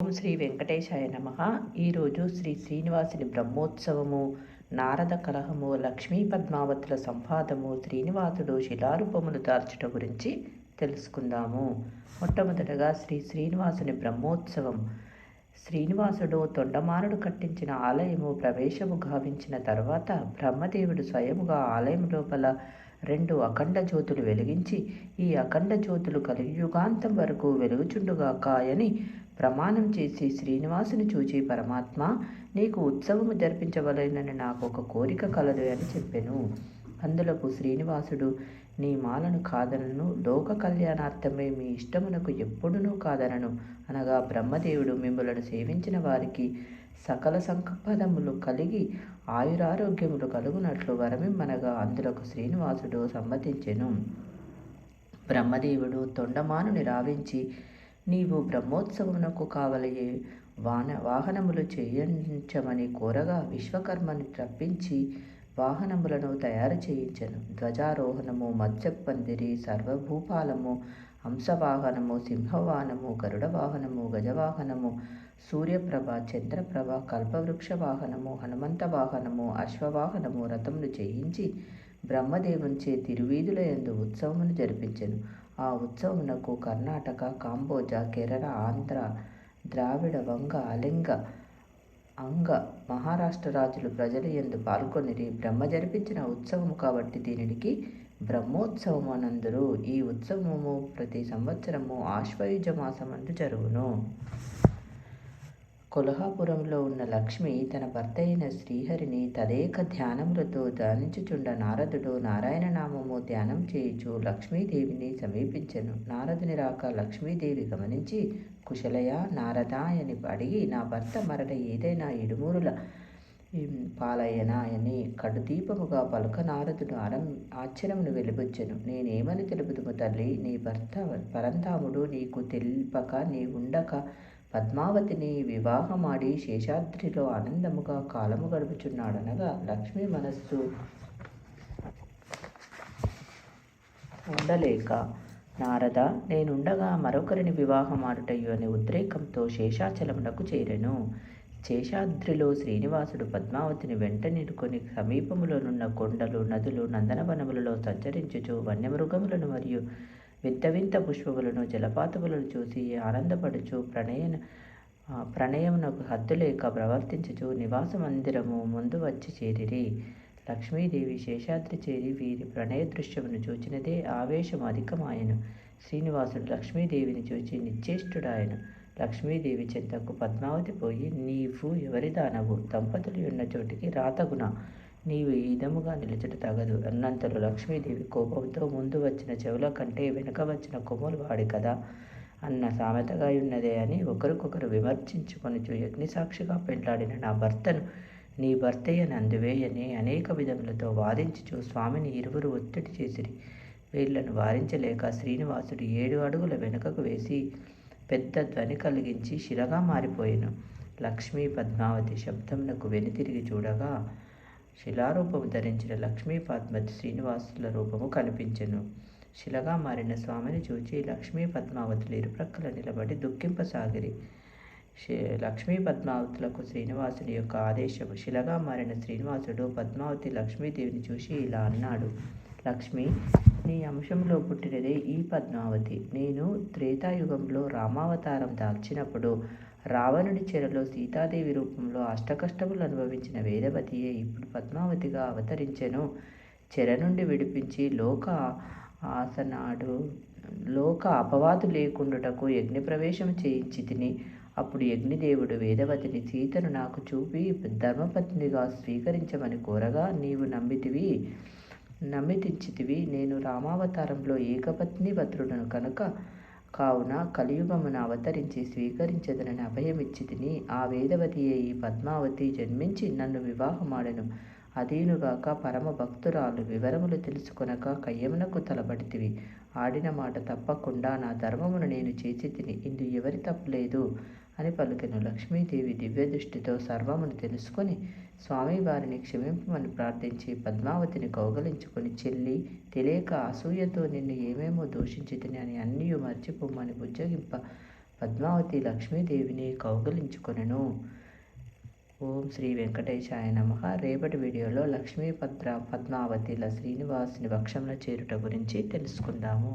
ఓం శ్రీ వెంకటేశాయ నమ. ఈరోజు శ్రీ శ్రీనివాసుని బ్రహ్మోత్సవము నారద కలహము లక్ష్మీ పద్మావతుల సంపాదము శ్రీనివాసుడు శిలారూపములు దాల్చట గురించి తెలుసుకుందాము. మొట్టమొదటగా శ్రీ శ్రీనివాసుని బ్రహ్మోత్సవం. శ్రీనివాసుడు తొండమానుడు కట్టించిన ఆలయము ప్రవేశము గావించిన తర్వాత బ్రహ్మదేవుడు స్వయముగా ఆలయం లోపల రెండు అఖండ జ్యోతులు వెలిగించి ఈ అఖండ జ్యోతులు కలియుగాంతం వరకు వెలుగుచుండుగాక అని ప్రమాణం చేసి శ్రీనివాసుని చూచి పరమాత్మ నీకు ఉత్సవము జరిపించవలెనని నాకు ఒక కోరిక కలదు అని చెప్పెను. అందులకు శ్రీనివాసుడు నీ మాలను కాదనను లోక కళ్యాణార్థమే మీ ఇష్టమునకు ఎప్పుడునూ కాదనను. అనగా బ్రహ్మదేవుడు మిమ్మలను సేవించిన వారికి సకల సంపదములు కలిగి ఆయురారోగ్యములు కలుగునట్లు వరమిమ్మనగా అందులకు శ్రీనివాసుడు సమ్మతించెను. బ్రహ్మదేవుడు తొండమానుని రావించి నీవు బ్రహ్మోత్సవమునకు కావలయే వాన వాహనములు చేయించమని కోరగా విశ్వకర్మని రప్పించి వాహనములను తయారు చేయించను. ధ్వజారోహణము మత్స్యపందిరి సర్వభూపాలము హంసవాహనము సింహవాహనము గరుడ వాహనము గజవాహనము సూర్యప్రభ చంద్రప్రభ కల్పవృక్ష వాహనము హనుమంత వాహనము అశ్వవాహనము రథములు చేయించి బ్రహ్మదేవునిచే తిరువీధుల ఎందు ఉత్సవమును జరిపించెను. ఆ ఉత్సవమునకు కర్ణాటక కాంబోజా కేరళ ఆంధ్ర ద్రావిడ వంగ అలింగ అంగ మహారాష్ట్ర రాజులు ప్రజలు ఎందు పాల్గొనిరి బ్రహ్మ జరిపించిన ఉత్సవము కాబట్టి దీనికి బ్రహ్మోత్సవము అనందరూ ఈ ఉత్సవము ప్రతి సంవత్సరము ఆశ్వయుజ మాసమందు జరుగును. కొల్హాపురంలో ఉన్న లక్ష్మి తన భర్త అయిన శ్రీహరిని తదేక ధ్యానములతో ధ్యానించుచుండ నారదుడు నారాయణ నామము ధ్యానం చేయుచు లక్ష్మీదేవిని సమీపించను. నారదుని రాక లక్ష్మీదేవి గమనించి కుశలయ నారదా అని అడిగి నా భర్త మరల ఏదైనా ఇడుమూరుల పాలయ్యనా అని కడుదీపముగా పలుక నారదుడు ఆరం ఆశ్చర్యమును వెలుబుచ్చెను. నేనేమని తెలుపుదుము తల్లి? నీ భర్త పరంతాముడు నీకు తెల్పక నీ ఉండక పద్మావతిని వివాహమాడి శేషాద్రిలో ఆనందముగా కాలము గడుపుచున్నాడనగా లక్ష్మీ మనస్సు ఉండలేక నారద నేనుండగా మరొకరిని వివాహమాడుటయ్యో అనే ఉద్రేకంతో శేషాచలమునకు చేరెను. శేషాద్రిలో శ్రీనివాసుడు పద్మావతిని వెంట నిలుకొని సమీపములోనున్న కొండలు నదులు నందనవనములలో సంచరించుచు వన్యమృగములను మరియు వింత వింత పుష్పములను జలపాతములను చూసి ఆనందపడుచు ప్రణయన ప్రణయమునకు హద్దులేక ప్రవర్తించుచు నివాస మందిరము ముందు వచ్చి చేరిరి. లక్ష్మీదేవి శేషాద్రి చేరి వీరి ప్రణయ దృశ్యమును చూచినదే ఆవేశం అధికమాయను. శ్రీనివాసుడు లక్ష్మీదేవిని చూచి నిశ్చేష్టుడాయను. లక్ష్మీదేవి చెంతకు పద్మావతి పోయి నీవు ఎవరిదానవు? దంపతులు ఉన్న చోటికి రాతగున? నీవు ఈ విధముగా నిలుచుట తగదు. అన్నంతలో లక్ష్మీదేవి కోపంతో ముందు వచ్చిన చెవుల కంటే వెనుక వచ్చిన కొమ్ములు వాడి కదా. అన్న సామెతగా ఉన్నదే అని ఒకరికొకరు విమర్శించుకొని యజ్ఞసాక్షిగా పెండ్లాడిన నా భర్తను నీ భర్తయ్య నందువేయని అనేక విధములతో వాదించుచు స్వామిని ఇరువురు ఒత్తిడి చేసిరి. వీళ్ళను వారించలేక శ్రీనివాసుడు ఏడు అడుగుల వెనుకకు వేసి పెద్ద ధ్వని కలిగించి శిలగా మారిపోయాను. లక్ష్మీ పద్మావతి శబ్దమునకు వెనుతిరిగి చూడగా శిలారూపము ధరించిన లక్ష్మీ పద్మతి శ్రీనివాసుల రూపము కనిపించెను. శిలగా మారిన స్వామిని చూచి లక్ష్మీ పద్మావతులు ఇరుప్రక్కల నిలబడి దుఃఖింపసాగిరి. లక్ష్మీ పద్మావతులకు శ్రీనివాసుని యొక్క ఆదేశము శిలగా మారిన శ్రీనివాసుడు పద్మావతి లక్ష్మీదేవిని చూసి ఇలా అన్నాడు. లక్ష్మి నీ అంశంలో పుట్టినదే ఈ పద్మావతి. నేను త్రేతాయుగంలో రామావతారం దాల్చినప్పుడు రావణుడి చెరలో సీతాదేవి రూపంలో అష్టకష్టములు అనుభవించిన వేదవతియే ఇప్పుడు పద్మావతిగా అవతరించెను. చెర నుండి విడిపించి లోక ఆసనాడు లోక అపవాదు లేకుండుటకు యజ్ఞప్రవేశం చేయించి తిని అప్పుడు యజ్ఞదేవుడు వేదవతిని సీతను నాకు చూపి ధర్మపత్నిగా స్వీకరించమని కోరగా నీవు నమ్మితివి నమ్మితించితివి. నేను రామావతారంలో ఏకపత్ని భద్రుడను కనుక కావున కలియుగమున అవతరించి స్వీకరించదనని అభయమిచ్చి తిని ఆ వేదవతియే ఈ పద్మావతి జన్మించి నన్ను వివాహమాడెను. అదీనుగాక పరమ భక్తురాలు వివరములు తెలుసుకొనక కయ్యమునకు తలబడితివి. ఆడిన మాట తప్పకుండా నా ధర్మమును నేను చేసి తిని ఇందు ఎవరి తప్పులేదు అని పలికెను. లక్ష్మీదేవి దివ్య దృష్టితో సర్వమును తెలుసుకొని స్వామివారిని క్షమింపమని ప్రార్థించి పద్మావతిని కౌగలించుకొని చెల్లి తెలియక అసూయతో నిన్ను ఏమేమో దూషించితిని అని అన్నీ మర్చిపోమని బుజ్జగింప పద్మావతి లక్ష్మీదేవిని కౌగలించుకొనెను. ఓం శ్రీ వెంకటేశాయ నమ. రేపటి వీడియోలో లక్ష్మీ పద్ర పద్మావతిల శ్రీనివాసుని వక్షంలో చేరుట గురించి తెలుసుకుందాము.